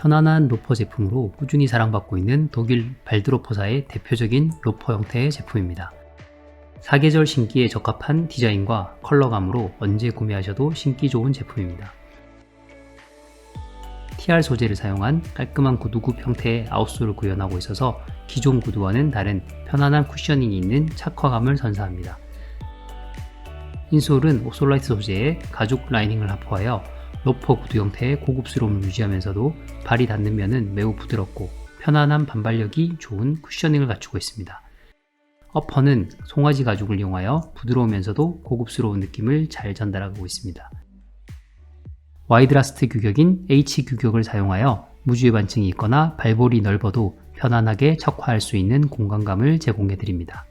편안한 로퍼 제품으로 꾸준히 사랑받고 있는 독일 발드로퍼사의 대표적인 로퍼 형태의 제품입니다. 사계절 신기에 적합한 디자인과 컬러감으로 언제 구매하셔도 신기 좋은 제품입니다. TR 소재를 사용한 깔끔한 구두굽 형태의 아웃솔을 구현하고 있어서 기존 구두와는 다른 편안한 쿠셔닝이 있는 착화감을 선사합니다. 인솔은 옵솔라이트 소재의 가죽 라이닝을 합포하여 로퍼 구두 형태의 고급스러움을 유지하면서도 발이 닿는 면은 매우 부드럽고 편안한 반발력이 좋은 쿠셔닝을 갖추고 있습니다. 어퍼는 송아지 가죽을 이용하여 부드러우면서도 고급스러운 느낌을 잘 전달하고 있습니다. 와이드라스트 규격인 H 규격을 사용하여 무주의 반층이 있거나 발볼이 넓어도 편안하게 척화할 수 있는 공간감을 제공해 드립니다.